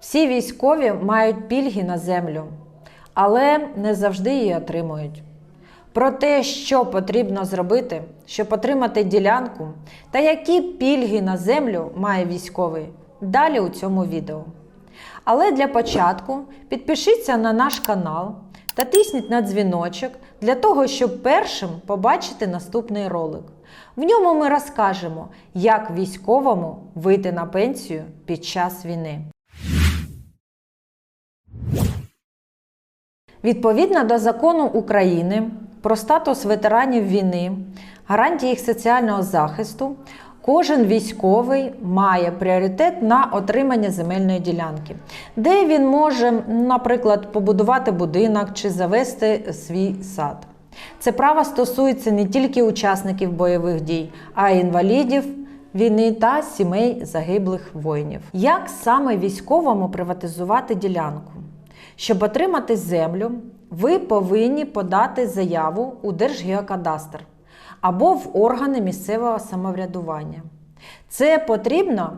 Всі військові мають пільги на землю, але не завжди її отримують. Про те, що потрібно зробити, щоб отримати ділянку, та які пільги на землю має військовий, далі у цьому відео. Але для початку підпишіться на наш канал та тисніть на дзвіночок для того, щоб першим побачити наступний ролик. В ньому ми розкажемо, як військовому вийти на пенсію під час війни. Відповідно до закону України про статус ветеранів війни, гарантії їх соціального захисту, кожен військовий має пріоритет на отримання земельної ділянки, де він може, наприклад, побудувати будинок чи завести свій сад. Це право стосується не тільки учасників бойових дій, а й інвалідів війни та сімей загиблих воїнів. Як саме військовому приватизувати ділянку? Щоб отримати землю, ви повинні подати заяву у Держгеокадастр або в органи місцевого самоврядування. Це потрібно,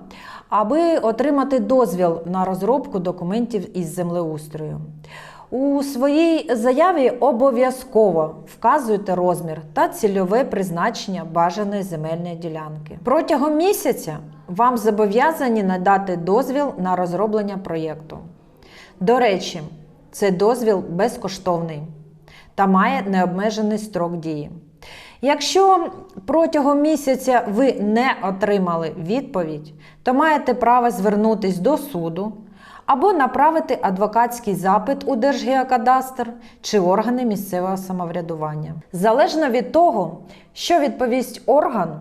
аби отримати дозвіл на розробку документів із землеустрою. У своїй заяві обов'язково вказуйте розмір та цільове призначення бажаної земельної ділянки. Протягом місяця вам зобов'язані надати дозвіл на розроблення проєкту. До речі, цей дозвіл безкоштовний та має необмежений строк дії. Якщо протягом місяця ви не отримали відповідь, то маєте право звернутися до суду або направити адвокатський запит у Держгеокадастр чи органи місцевого самоврядування. Залежно від того, що відповість орган,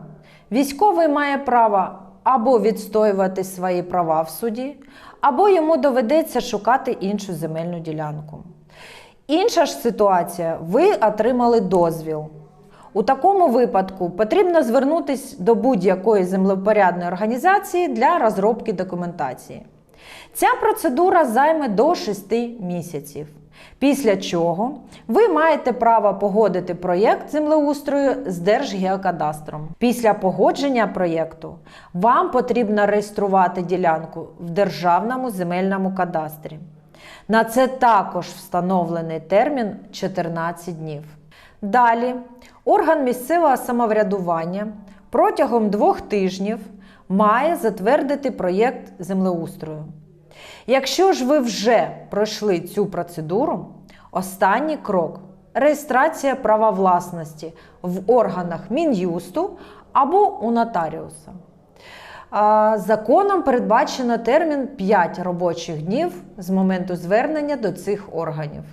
військовий має право або відстоювати свої права в суді, або йому доведеться шукати іншу земельну ділянку. Інша ж ситуація, ви отримали дозвіл. У такому випадку потрібно звернутися до будь-якої землепорядної організації для розробки документації. Ця процедура займе до 6 місяців. Після чого ви маєте право погодити проєкт землеустрою з Держгеокадастром. Після погодження проєкту вам потрібно реєструвати ділянку в Державному земельному кадастрі. На це також встановлений термін 14 днів. Далі орган місцевого самоврядування протягом двох тижнів має затвердити проєкт землеустрою. Якщо ж ви вже пройшли цю процедуру, останній крок реєстрація права власності в органах Мін'юсту або у нотаріуса. Законом передбачено термін 5 робочих днів з моменту звернення до цих органів.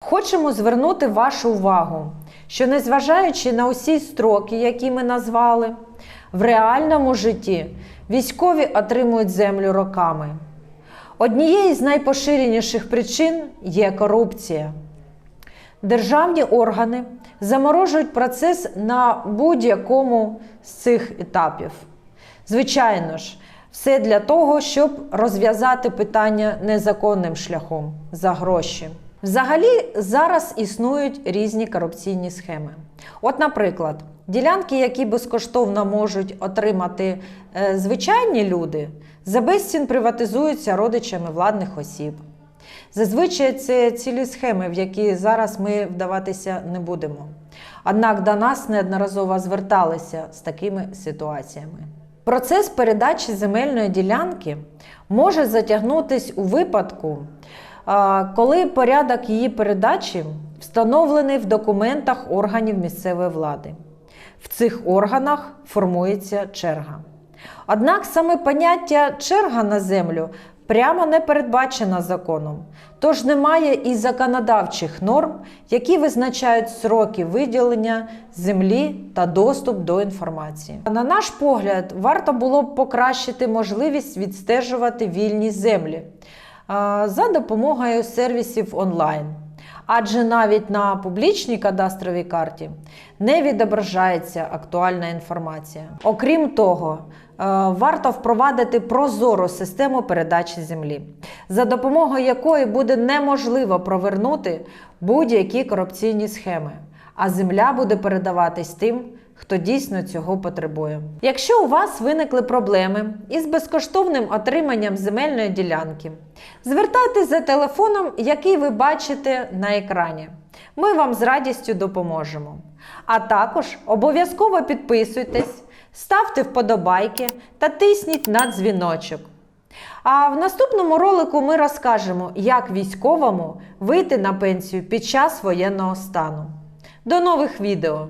Хочемо звернути вашу увагу, що незважаючи на усі строки, які ми назвали, в реальному житті військові отримують землю роками. Однією з найпоширеніших причин є корупція. Державні органи заморожують процес на будь-якому з цих етапів. Звичайно ж, все для того, щоб розв'язати питання незаконним шляхом за гроші. Взагалі зараз існують різні корупційні схеми. От, наприклад, ділянки, які безкоштовно можуть отримати е, звичайні люди, за безцін приватизуються родичами владних осіб. Зазвичай це цілі схеми, в які зараз ми вдаватися не будемо. Однак до нас неодноразово зверталися з такими ситуаціями. Процес передачі земельної ділянки може затягнутись у випадку, коли порядок її передачі встановлений в документах органів місцевої влади. В цих органах формується черга. Однак саме поняття черга на землю прямо не передбачено законом, тож немає і законодавчих норм, які визначають сроки виділення землі та доступ до інформації. На наш погляд, варто було б покращити можливість відстежувати вільні землі за допомогою сервісів онлайн. Адже навіть на публічній кадастровій карті не відображається актуальна інформація. Окрім того, е, варто впровадити прозору систему передачі землі, за допомогою якої буде неможливо провернути будь-які корупційні схеми, а земля буде передаватись тим, хто дійсно цього потребує. Якщо у вас виникли проблеми із безкоштовним отриманням земельної ділянки, звертайтеся за телефоном, який ви бачите на екрані. Ми вам з радістю допоможемо. А також обов'язково підписуйтесь, ставте вподобайки та тисніть на дзвіночок. А в наступному ролику ми розкажемо, як військовому вийти на пенсію під час воєнного стану. До нових відео!